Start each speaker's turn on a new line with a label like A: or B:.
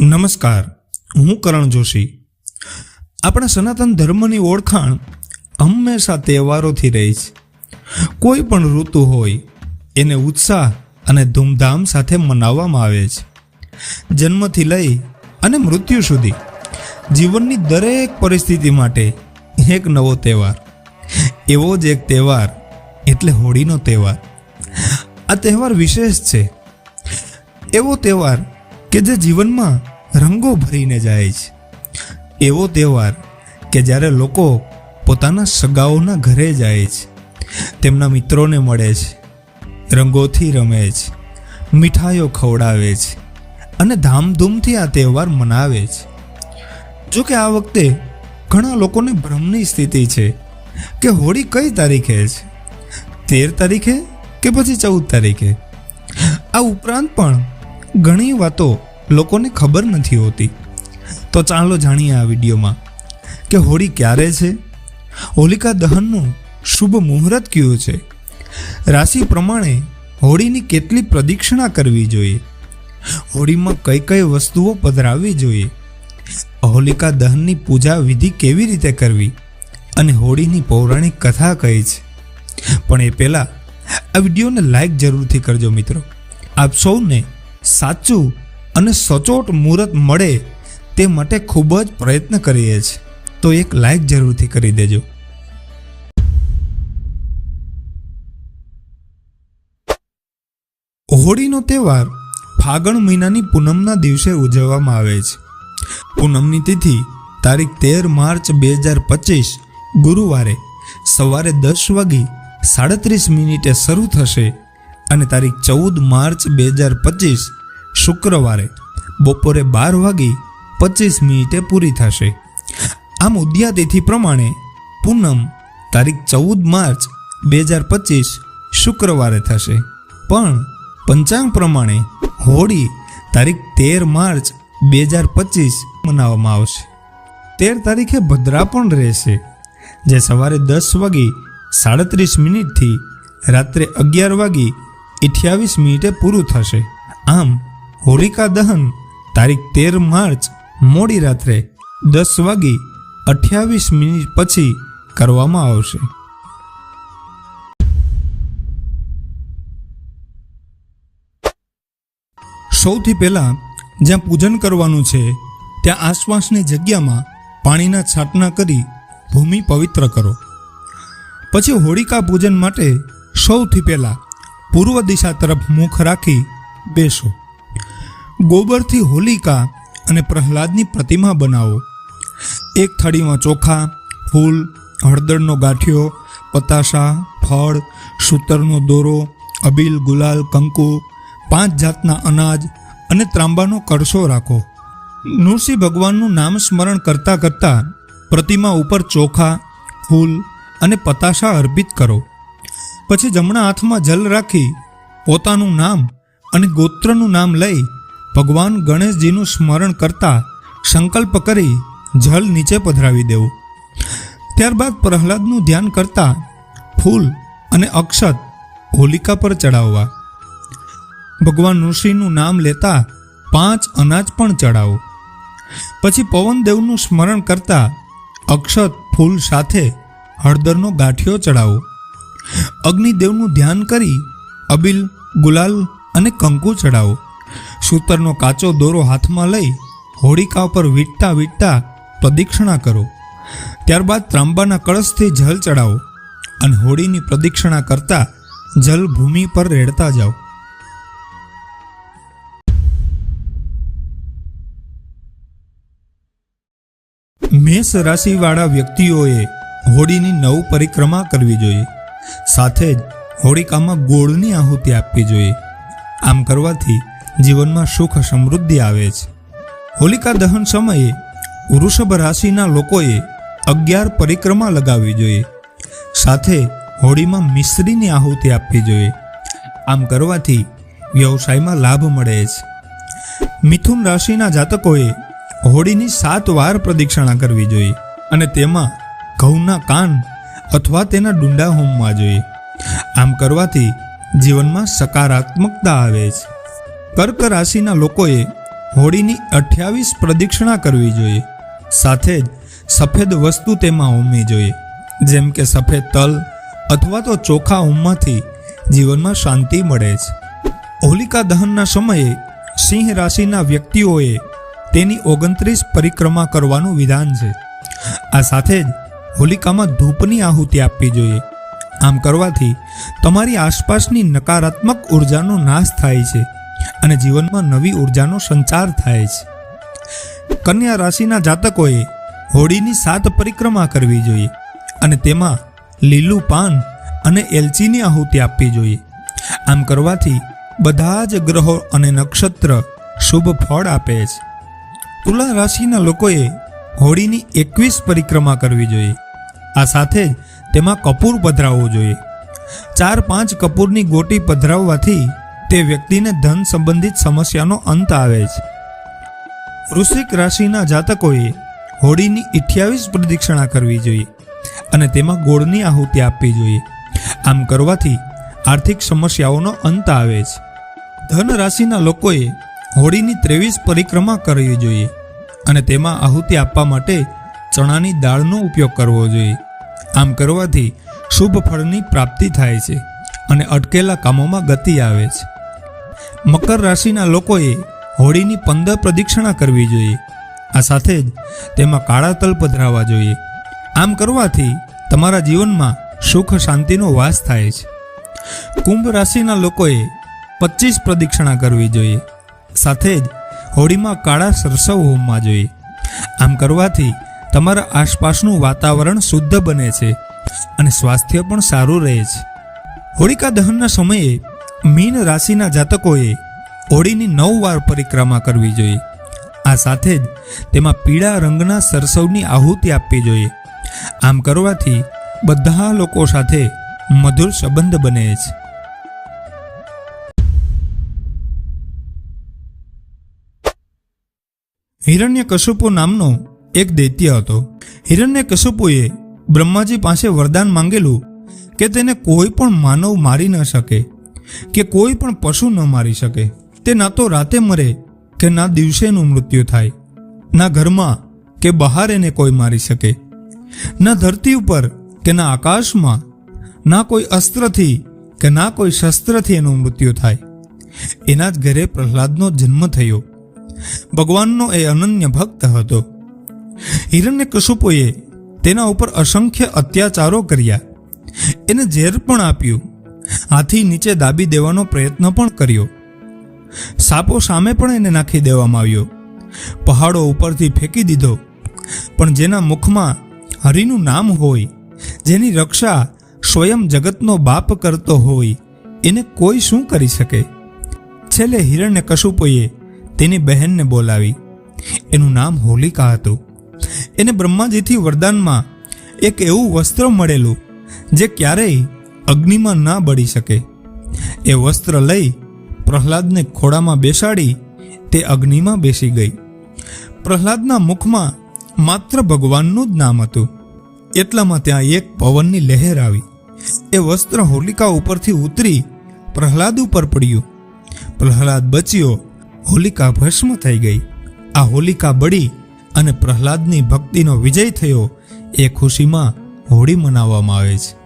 A: નમસ્કાર, હું કરણ જોશી. આપણા સનાતન ધર્મની ઓળખાણ હંમેશા તહેવારોથી રહી છે. કોઈ પણ ઋતુ હોય, એને ઉત્સાહ અને ધૂમધામ સાથે મનાવવામાં આવે છે. જન્મથી લઈ અને મૃત્યુ સુધી જીવનની દરેક પરિસ્થિતિ માટે એક નવો તહેવાર. એવો જ એક તહેવાર, એટલે હોળીનો તહેવાર. આ તહેવાર વિશેષ છે. એવો તહેવાર કે જે જીવનમાં રંગો ભરીને જાય છે. એવો તહેવાર કે જ્યારે લોકો પોતાના સગાઓના ઘરે જાય છે. તેમના મિત્રોને મળે છે. રંગોથી રમે છે. મીઠાઈઓ ખવડાવે છે. અને ધામધૂમથી આ તહેવાર મનાવે છે. જો કે આ વખતે ઘણા લોકોને ભ્રમની સ્થિતિ છે કે હોળી કઈ તારીખે છે? તેર તારીખે કે પછી ચૌદ તારીખે? આ ઉપરાંત પણ ઘણી વાતો લોકોને ખબર નથી હોતી. તો ચાલો જાણીએ આ વિડીયોમાં કે હોળી ક્યારે છે? હોલિકા દહનનું શુભ મુહૂર્ત કયું છે? રાશિ પ્રમાણે હોળીની કેટલી પ્રદક્ષિણા કરવી જોઈએ? હોળીમાં કઈ કઈ વસ્તુઓ પધરાવવી જોઈએ? હોલિકા દહનની પૂજા વિધિ કેવી રીતે કરવી? અને હોળીની પૌરાણિક કથા કઈ છે? પણ એ પહેલાં આ વિડીયોને લાઈક જરૂરથી કરજો મિત્રો. આપ સૌને સાચું અને સચોટ મુહૂર્ત મળે તે માટે ખૂબ જ પ્રયત્ન કરીએ છીએ. તો એક લાઈક જરૂરથી કરી દેજો. હોળીનો તહેવાર ફાગણ મહિનાની પૂનમના દિવસે ઉજવવામાં આવે છે. પૂનમની તિથિ તારીખ તેર માર્ચ બે હજાર પચીસ, ગુરુવારે સવારે દસ વાગી સાડત્રીસ મિનિટે શરૂ થશે. અને તારીખ ચૌદ માર્ચ બે હજાર પચીસ શુક્રવારે બપોરે બાર વાગી પચીસ મિનિટે પૂરી થશે. આમ ઉદ્યાતિથિ પ્રમાણે પૂનમ તારીખ ચૌદ માર્ચ બે હજાર પચીસ શુક્રવારે થશે. પણ પંચાંગ પ્રમાણે હોળી તારીખ તેર માર્ચ બે હજાર પચીસ મનાવવામાં આવશે. તેર તારીખે ભદ્રા પણ રહેશે, જે સવારે દસ વાગી સાડત્રીસ મિનિટથી રાત્રે અગિયાર વાગી અઠ્યાવીસ મિનિટે પૂરું થશે. આમ હોલિકા દહન તારીખ તેર માર્ચ મોડી રાત્રે દસ વાગી અઠ્યાવીસ મિનિટ પછી કરવામાં આવશે. સૌથી પહેલાં જ્યાં પૂજન કરવાનું છે, ત્યાં આસપાસની જગ્યામાં પાણીના છાંટણા કરી ભૂમિ પવિત્ર કરો. પછી હોળિકા પૂજન માટે સૌથી પહેલાં પૂર્વ દિશા તરફ મુખ રાખી બેસો. ગોબરથી હોલિકા અને પ્રહલાદની પ્રતિમા બનાવો. એક થાળીમાં ચોખા, ફૂલ, હળદરનો ગાંઠિયો, પતાશા, ફળ, સૂતરનો દોરો, અબીલ, ગુલાલ, કંકુ, પાંચ જાતના અનાજ અને ત્રાંબાનો કળશો રાખો. નૃસિંહ ભગવાનનું નામ સ્મરણ કરતાં કરતાં પ્રતિમા ઉપર ચોખા, ફૂલ અને પતાશા અર્પિત કરો. પછી જમણા હાથમાં જલ રાખી પોતાનું નામ અને ગોત્રનું નામ લઈ ભગવાન ગણેશજીનું સ્મરણ કરતા સંકલ્પ કરી જલ નીચે પધરાવી દેવું. ત્યારબાદ પ્રહલાદનું ધ્યાન કરતા ફૂલ અને અક્ષત હોલિકા પર ચડાવવા. ભગવાન ઋષિનું નામ લેતા પાંચ અનાજ પણ ચડાવો. પછી પવનદેવનું સ્મરણ કરતા અક્ષત ફૂલ સાથે હળદરનો ગાંઠિયો ચડાવો. અગ્નિદેવનું ધ્યાન કરી અબિલ, ગુલાલ અને કંકુ ચડાવો સૂતરનો કાચો દોરો હાથમાં લઈ હોળિકા પર વીટતા વીટતા પ્રદક્ષિણા કરો. ત્યારબાદ ત્રાંબાના કળશથી જલ ચડાવો અને હોળીની પ્રદક્ષિણા કરતા જલ ભૂમિ પર રેડતા જાઓ. મેષ રાશિવાળા વ્યક્તિઓએ હોળીની નવ પરિક્રમા કરવી જોઈએ. સાથે જ હોળિકામાં ગોળની આહુતિ આપવી જોઈએ. આમ કરવાથી જીવનમાં સુખ સમૃદ્ધિ આવે છે. હોલિકા દહન સમયે વૃષભ રાશિના લોકોએ અગિયાર પરિક્રમા લગાવવી જોઈએ. સાથે હોળીમાં મિશ્રીની આહુતિ આપવી જોઈએ. આમ કરવાથી વ્યવસાયમાં લાભ મળે છે. મિથુન રાશિના જાતકોએ હોળીની સાત વાર પ્રદક્ષિણા કરવી જોઈએ અને તેમાં ઘઉંના કાન અથવા તેના ડુંડા હોમવા જોઈએ. આમ કરવાથી જીવનમાં સકારાત્મકતા આવે છે. કર્ક રાશિના લોકોએ હોળીની અઠ્યાવીસ પ્રદક્ષિણા કરવી જોઈએ. સાથે જ સફેદ વસ્તુ તેમાં હોમવી જોઈએ. જેમ કે સફેદ તલ અથવા તો ચોખા હોમવાથી જીવનમાં શાંતિ મળે છે. હોલિકા દહનના સમયે સિંહ રાશિના વ્યક્તિઓએ તેની ઓગણત્રીસ પરિક્રમા કરવાનું વિધાન છે. આ સાથે જ હોલિકામાં ધૂપની આહુતિ આપવી જોઈએ. આમ કરવાથી તમારી આસપાસની નકારાત્મક ઉર્જાનો નાશ થાય છે અને જીવનમાં નવી ઉર્જાનો સંચાર થાય છે. કન્યા રાશિના જાતકોએ હોળીની સાત પરિક્રમા કરવી જોઈએ અને તેમાં લીલું પાન અને એલચીની આહુતિ આપવી જોઈએ. આમ કરવાથી બધા જ ગ્રહો અને નક્ષત્ર શુભ ફળ આપે છે. તુલા રાશિના લોકોએ હોળીની એકવીસ પરિક્રમા કરવી જોઈએ. આ સાથે તેમાં કપૂર પધરાવવું જોઈએ. ચાર પાંચ કપૂરની ગોટી પધરાવવાથી તે વ્યક્તિને ધન સંબંધિત સમસ્યાનો અંત આવે છે. વૃશ્ચિક રાશિના જાતકોએ હોળીની અઠ્યાવીસ પ્રદક્ષિણા કરવી જોઈએ અને તેમાં ગોળની આહુતિ આપવી જોઈએ. આમ કરવાથી આર્થિક સમસ્યાઓનો અંત આવે છે. ધન રાશિના લોકોએ હોળીની ત્રેવીસ પરિક્રમા કરવી જોઈએ અને તેમાં આહુતિ આપવા માટે ચણાની દાળનો ઉપયોગ કરવો જોઈએ. આમ કરવાથી શુભ ફળની પ્રાપ્તિ થાય છે અને અટકેલા કામોમાં ગતિ આવે છે. મકર રાશિના લોકોએ હોળીની પંદર પ્રદક્ષિણા કરવી જોઈએ. આ સાથે જ તેમાં કાળા તલ પધરાવા જોઈએ. આમ કરવાથી તમારા જીવનમાં સુખ શાંતિનો વાસ થાય છે. કુંભ રાશિના લોકોએ પચીસ પ્રદક્ષિણા કરવી જોઈએ. સાથે જ હોળીમાં કાળા સરસવ હોમવા જોઈએ. આમ કરવાથી તમારા આસપાસનું વાતાવરણ શુદ્ધ બને છે અને સ્વાસ્થ્ય પણ સારું રહે છે. હોળિકા દહનના સમયે મીન રાશિના જાતકોએ હોળીની નવ વાર પરિક્રમા કરવી જોઈએ. આ સાથે જ તેમાં પીળા રંગના સરસવની આહુતિ આપવી જોઈએ. આમ કરવાથી બધા લોકો સાથે મધુર સંબંધ બને છે. હિરણ્ય કશુપુ નામનો એક દૈત્ય હતો. હિરણ્ય કશુપુએ બ્રહ્માજી પાસે વરદાન માંગેલું કે તેને કોઈ પણ માનવ મારી ન શકે, કે કોઈ પણ પશુ ન મારી શકે. તે ના તો રાતે મરે કે ના દિવસેનું મૃત્યુ થાય, ના ઘરમાં કે બહાર એને કોઈ મારી શકે, ના ધરતી ઉપર કે ના આકાશમાં, ના કોઈ અસ્ત્રથી કે ના કોઈ શસ્ત્રથી એનું મૃત્યુ થાય. એના જ ઘરે પ્રહલાદનો જન્મ થયો. ભગવાનનો એ અનન્ય ભક્ત હતો. હિરણ્ય કશુપોએ તેના ઉપર અસંખ્ય અત્યાચારો કર્યા. એને ઝેર પણ આપ્યું. હાથી નીચે દાબી દેવાનો પ્રયત્ન પણ કર્યો. સાપો સામે પણ એને નાખી દેવામાં આવ્યો. પહાડો ઉપરથી ફેંકી દીધો. પણ જેના મુખમાં હરિનું નામ હોય, જેની રક્ષા સ્વયં જગતનો બાપ કરતો હોય, એને કોઈ શું કરી શકે? છેલ્લે હિરણ્ય કશુપોએ તેની બહેનને બોલાવી. એનું નામ હોલિકા હતું. એને બ્રહ્માજીથી વરદાનમાં એક એવું વસ્ત્ર મળેલું જે ક્યારેય અગ્નિમાં ના બળી શકે. એ વસ્ત્ર લઈ પ્રહલાદને ખોળામાં બેસાડી તે અગ્નિમાં બેસી ગઈ. પ્રહલાદના મુખમાં માત્ર ભગવાનનું જ નામ હતું. એટલામાં ત્યાં એક પવનની લહેર આવી. એ વસ્ત્ર હોલિકા ઉપરથી ઉતરી પ્રહલાદ ઉપર પડ્યું. પ્રહલાદ બચ્યો. હોલિકા ભસ્મ થઈ ગઈ. આ હોલિકા બળી અને પ્રહલાદની ભક્તિનો વિજય થયો એ ખુશીમાં હોળી મનાવવામાં આવે છે.